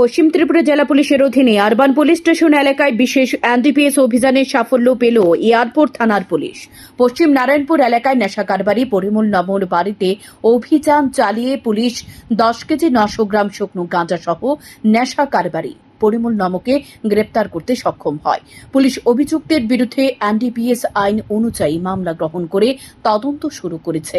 পশ্চিম ত্রিপুরা জেলা পুলিশের অধীনে আরবান পুলিশ স্টেশন এলাকায় বিশেষ এনডিপিএস অভিযানের সাফল্য পেল এয়ারপোর্ট থানার পুলিশ। পশ্চিম নারায়ণপুর এলাকায় নেশা কারবারি, পরিমূল নমর বাড়িতে অভিযান চালিয়ে পুলিশ দশ কেজি নশো গ্রাম শুকনো গাঁজাসহ নেশা কারবারি। পরিমল নামকে গ্রেপ্তার করতে সক্ষম হয়। পুলিশ অভিযুক্তের বিরুদ্ধে এনডিপিএস আইন অনুযায়ী মামলা গ্রহণ করে তদন্ত শুরু করেছে।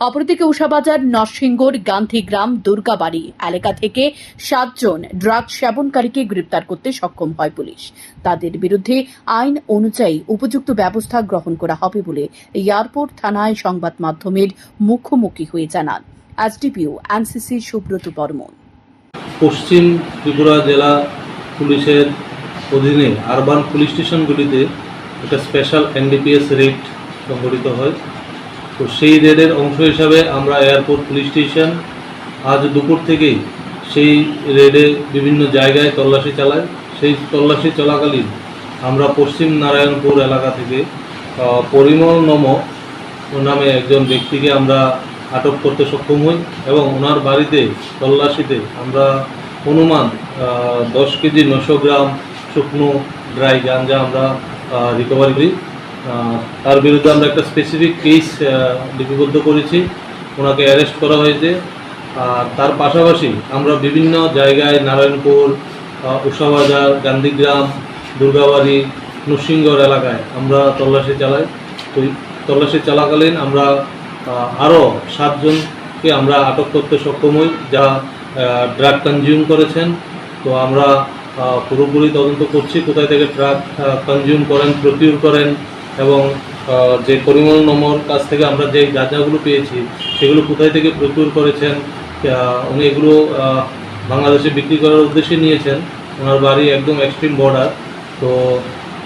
অপরদিকে উষাবাজার নরসিংগড় গান্ধীগ্রাম, দুর্গাবাড়ি এলাকা থেকে সাতজন ড্রাগ সেবনকারীকে গ্রেপ্তার করতে সক্ষম হয় পুলিশ। তাদের বিরুদ্ধে আইন অনুযায়ী উপযুক্ত ব্যবস্থা গ্রহণ করা হবে বলে এয়ারপোর্ট থানায় সংবাদ মাধ্যমের মুখোমুখি হয়ে জানান। SDPO NCC Subrata Barman. পশ্চিম ত্রিপুরা জেলা পুলিশের অধীনে আরবান পুলিশ স্টেশনগুলিতে একটা স্পেশাল এনডিপিএস রেড সংগঠিত হয়। তো সেই রেডের অংশ হিসাবে আমরা এয়ারপোর্ট পুলিশ স্টেশন আজ দুপুর থেকেই সেই রেডে বিভিন্ন জায়গায় তল্লাশি চালাই। সেই তল্লাশি চলাকালীন আমরা পশ্চিম নারায়ণপুর এলাকা থেকে পরিমল নম নামে একজন ব্যক্তিকে আমরা আটক করতে সক্ষম হই এবং ওনার বাড়িতে, তল্লাশিতে আমরা অনুমান দশ কেজি নশো গ্রাম শুকনো ড্রাই গাঞ্জা আমরা রিকভারি করি। তার বিরুদ্ধে আমরা একটা স্পেসিফিক কেস লিপিবদ্ধ করেছি। ওনাকে অ্যারেস্ট করা হয়েছে। আর তার পাশাপাশি আমরা বিভিন্ন জায়গায় নারায়ণপুর উষাবাজার, গান্ধীগ্রাম, দুর্গাবাড়ি নরসিংগড় এলাকায় আমরা তল্লাশি চালাই তো তল্লাশি চলাকালীন আমরা আরও সাতজনকে আমরা আটক করতে সক্ষম হই, যা ড্রাগ কনজিউম করেছেন। তো আমরা পুরোপুরি তদন্ত করছি কোথায় থেকে ড্রাগ কনজিউম করেন প্রকিউর করেন এবং যে পরিমল নম্বর, কাছ থেকে আমরা যে গাঁজাগুলো পেয়েছি, সেগুলো কোথায় থেকে প্রকিউর করেছেন উনি এগুলো বাংলাদেশে বিক্রি করার উদ্দেশ্যে নিয়েছেন। ওনার বাড়ি একদম এক্সট্রিম বর্ডার তো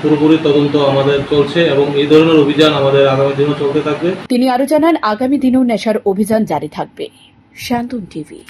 পুরোপুরি তদন্ত আমাদের চলছে এবং এই ধরনের অভিযান আমাদের আগামী দিনেও চলতে থাকবে। তিনি আরও জানান, আগামী দিনেও নেশার অভিযান জারি থাকবে। শান্তন টিভি।